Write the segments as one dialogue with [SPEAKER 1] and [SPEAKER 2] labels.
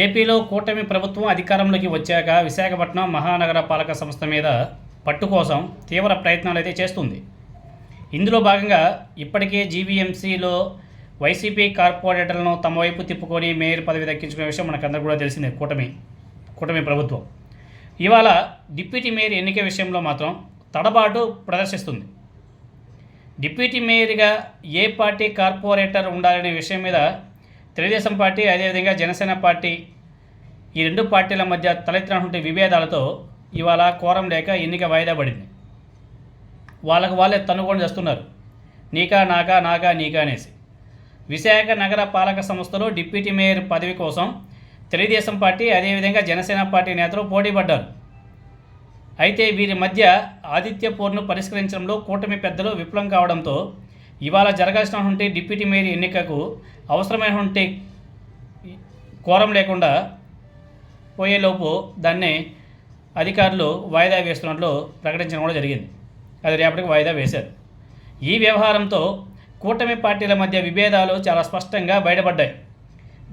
[SPEAKER 1] ఏపీలో కూటమి ప్రభుత్వం అధికారంలోకి వచ్చాక విశాఖపట్నం మహానగర పాలక సంస్థ మీద పట్టు కోసం తీవ్ర ప్రయత్నాలు అయితే చేస్తుంది. ఇందులో భాగంగా ఇప్పటికే జీవీఎంసీలో వైసీపీ కార్పొరేటర్లను తమ వైపు తిప్పుకొని మేయర్ పదవి దక్కించుకునే విషయం మనకందరూ కూడా తెలిసిందే కూటమి కూటమి ప్రభుత్వం. ఇవాళ డిప్యూటీ మేయర్ ఎన్నిక విషయంలో మాత్రం తడబాటు ప్రదర్శిస్తుంది. డిప్యూటీ మేయర్గా ఏ పార్టీ కార్పొరేటర్ ఉండాలనే విషయం మీద తెలుగుదేశం పార్టీ అదేవిధంగా జనసేన పార్టీ ఈ రెండు పార్టీల మధ్య తలెత్తినటువంటి విభేదాలతో ఇవాళ కోరం లేక ఎన్నిక వాయిదా పడింది. వాళ్ళకు వాళ్ళే తన్నుకొని చేస్తున్నారు. నీకా నాకా నాకా నీకా అనేసి. విశాఖ నగర పాలక సంస్థలో డిప్యూటీ మేయర్ పదవి కోసం తెలుగుదేశం పార్టీ అదేవిధంగా జనసేన పార్టీ నేతలు పోటీ పడ్డారు. అయితే వీరి మధ్య ఆదిత్య పోర్ను పరిష్కరించడంలో కూటమి పెద్దలు విఫలం కావడంతో ఇవాళ జరగాల్సినటువంటి డిప్యూటీ మేయర్ ఎన్నికకు అవసరమైనటువంటి కోరం లేకుండా పోయేలోపు దాన్ని అధికారులు వాయిదా వేస్తున్నట్లు ప్రకటించడం కూడా జరిగింది. అది రేపటికి వాయిదా వేశారు. ఈ వ్యవహారంతో కూటమి పార్టీల మధ్య విభేదాలు చాలా స్పష్టంగా బయటపడ్డాయి.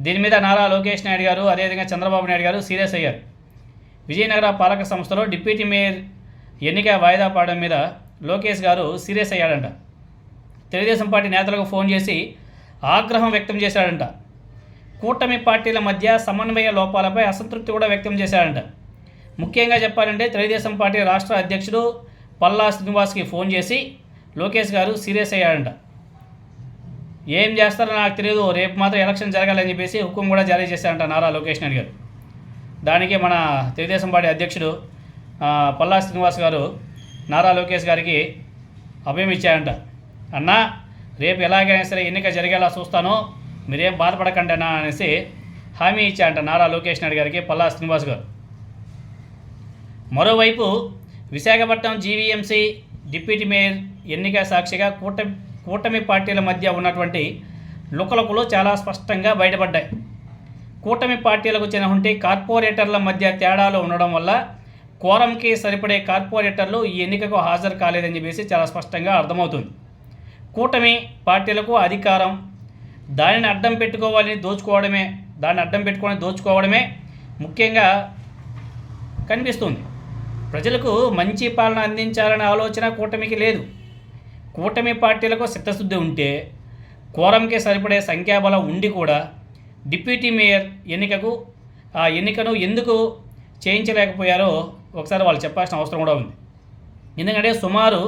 [SPEAKER 1] దీని మీద నారా లోకేష్ నాయుడు గారు అదేవిధంగా చంద్రబాబు నాయుడు గారు సీరియస్ అయ్యారు. విజయనగర పాలక సంస్థలో డిప్యూటీ మేయర్ ఎన్నిక వాయిదా పడడం మీద లోకేష్ గారు సీరియస్ అయ్యాడంట. తెలుగుదేశం పార్టీ నేతలకు ఫోన్ చేసి ఆగ్రహం వ్యక్తం చేశాడంట. కూటమి పార్టీల మధ్య సమన్వయ లోపాలపై అసంతృప్తి కూడా వ్యక్తం చేశాడంట. ముఖ్యంగా చెప్పాలంటే తెలుగుదేశం పార్టీ రాష్ట్ర అధ్యక్షుడు పల్లా శ్రీనివాస్కి ఫోన్ చేసి లోకేష్ గారు సీరియస్ అయ్యాడంట. ఏం చేస్తారో నాకు తెలియదు రేపు మాత్రం ఎలక్షన్ జరగాలని చెప్పేసి హుకుం కూడా జారీ చేశారంట నారా లోకేష్ నాయుడు గారు. దానికి మన తెలుగుదేశం పార్టీ అధ్యక్షుడు పల్లా శ్రీనివాస్ గారు నారా లోకేష్ గారికి అభయం ఇచ్చారంట అన్నా రేపు ఎలాగైనా సరే ఎన్నిక జరిగేలా చూస్తాను. మీరేం బాధపడకండి అన్నా అనేసి హామీ ఇచ్చారంట నారా లోకేష్ నాయుడు గారికి పల్లా శ్రీనివాస్ గారు. మరోవైపు విశాఖపట్నం జీవీఎంసీ డిప్యూటీ మేయర్ ఎన్నిక సాక్షిగా కూటమి కూటమి పార్టీల మధ్య ఉన్నటువంటి లుకలుకలు చాలా స్పష్టంగా బయటపడ్డాయి. కూటమి పార్టీలకు చెందినటువంటి కార్పొరేటర్ల మధ్య తేడాలు ఉండడం వల్ల కోరంకి సరిపడే కార్పొరేటర్లు ఈ ఎన్నికకు హాజరు కాలేదని చెప్పేసి చాలా స్పష్టంగా అర్థమవుతుంది. కూటమి పార్టీలకు అధికారం. దానిని అడ్డం పెట్టుకోవాలని దోచుకోవడమే దాన్ని అడ్డం పెట్టుకొని దోచుకోవడమే ముఖ్యంగా కనిపిస్తుంది. ప్రజలకు మంచి పాలన అందించాలనే ఆలోచన కూటమికి లేదు. కూటమి పార్టీలకు చిత్తశుద్ధి ఉంటే కోరంకి సరిపడే సంఖ్యాబలం ఉండి కూడా డిప్యూటీ మేయర్ ఎన్నికకు ఆ ఎన్నికను ఎందుకు చేయించలేకపోయారో ఒకసారి వాళ్ళు చెప్పాల్సిన అవసరం కూడా ఉంది. ఎందుకంటే సుమారు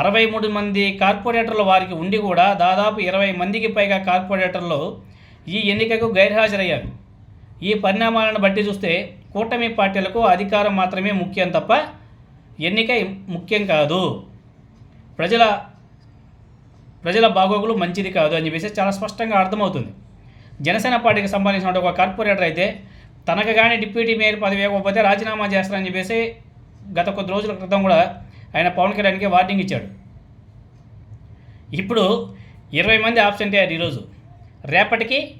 [SPEAKER 1] అరవై మూడు మంది కార్పొరేటర్ల వారికి ఉండి కూడా దాదాపు ఇరవై మందికి పైగా కార్పొరేటర్లు ఈ ఎన్నికకు గైర్హాజరయ్యారు. ఈ పరిణామాలను బట్టి చూస్తే కూటమి పార్టీలకు అధికారం మాత్రమే ముఖ్యం తప్ప ఎన్నిక ముఖ్యం కాదు. ప్రజల ప్రజల బాగోగులు మంచిది కాదు అని చెప్పేసి చాలా స్పష్టంగా అర్థమవుతుంది. జనసేన పార్టీకి సంబంధించిన ఒక కార్పొరేటర్ అయితే తనకు కానీ డిప్యూటీ మేయర్ పదవి ఇవ్వకపోతే రాజీనామా చేస్తారని చెప్పేసి గత కొద్ది రోజుల క్రితం కూడా ఆయన పవన్ కళ్యాణ్కి వార్నింగ్ ఇచ్చాడు. ఇప్పుడు ఇరవై మంది ఆబ్సెంట్ అయ్యారు ఈరోజు. రేపటికి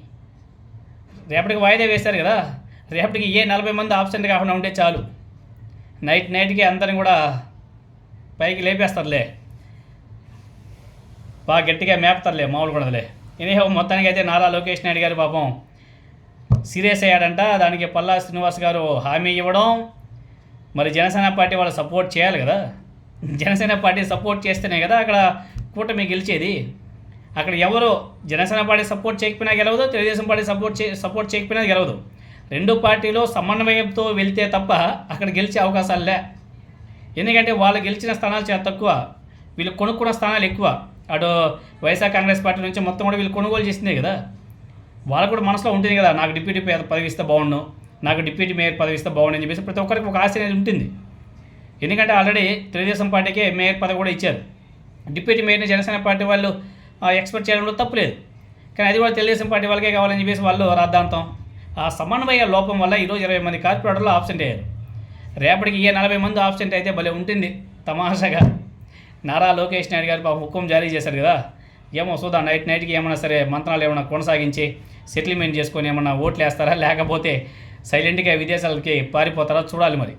[SPEAKER 1] రేపటికి వాయిదా వేశారు కదా. రేపటికి ఏ నలభై మంది ఆబ్సెంట్ కాకుండా ఉంటే చాలు. నైట్ నైట్కి అందరిని కూడా పైకి లేపేస్తారులే. బాగా గట్టిగా మేపుతారులే మామూలు కూడాలే ఎనీహో మొత్తానికి అయితే నారా లోకేష్ నాయుడు గారు పాపం సీరియస్ అయ్యాడంట. దానికి పల్లా శ్రీనివాస్ గారు హామీ ఇవ్వడం. మరి జనసేన పార్టీ వాళ్ళు సపోర్ట్ చేయాలి కదా. జనసేన పార్టీ సపోర్ట్ చేస్తేనే కదా అక్కడ కూటమి గెలిచేది. అక్కడ ఎవరో జనసేన పార్టీ సపోర్ట్ చేయకపోయినా గెలవదు తెలుగుదేశం పార్టీ సపోర్ట్ చే సపోర్ట్ చేయకపోయినా గెలవదు. రెండు పార్టీలో సమన్వయంతో వెళ్తే తప్ప అక్కడ గెలిచే అవకాశాలు లే. ఎందుకంటే వాళ్ళు గెలిచిన స్థానాలు చాలా తక్కువ వీళ్ళు కొనుక్కున్న స్థానాలు ఎక్కువ. అటు వైఎస్ఆర్ కాంగ్రెస్ పార్టీ నుంచి మొత్తం కూడా వీళ్ళు కొనుగోలు చేసిందే కదా. వాళ్ళకు కూడా మనసులో ఉంటుంది కదా నాకు డిప్యూటీ పే- పదవి ఇస్తే బాగుండు నాకు డిప్యూటీ మేయర్ పదవి ఇస్తే బాగుండు అని చెప్పేసి ప్రతి ఒక్కరికి ఒక ఆశ అనేది ఉంటుంది. ఎందుకంటే ఆల్రెడీ తెలుగుదేశం పార్టీకే మేయర్ పదవి కూడా ఇచ్చారు. డిప్యూటీ మేయర్ని జనసేన పార్టీ వాళ్ళు ఎక్స్పెక్ట్ చేయడంలో తప్పులేదు కానీ అది కూడా తెలుగుదేశం పార్టీ వాళ్ళకే కావాలని చెప్పేసి వాళ్ళు రాద్ధాంతం. ఆ సమన్వయ లోపం వల్ల ఈరోజు ఇరవై మంది కార్పొరేటర్లు ఆబ్సెంట్ అయ్యారు. రేపటికి ఏ నలభై మంది ఆబ్సెంట్ అయితే భలే ఉంటుంది. తమాషాగా. నారా లోకేష్ నాయుడు గారు పాపం హుకుం జారీ చేశారు కదా. ఏమో చూద్దాం. నైట్ నైట్కి ఏమైనా సరే మంత్రాలు ఏమైనా కొనసాగించి సెటిల్మెంట్ చేసుకొని ఏమన్నా ఓట్లు వేస్తారా లేకపోతే సైలెంట్గా విదేశాలకి పారిపోతారా? చూడాలి మరి.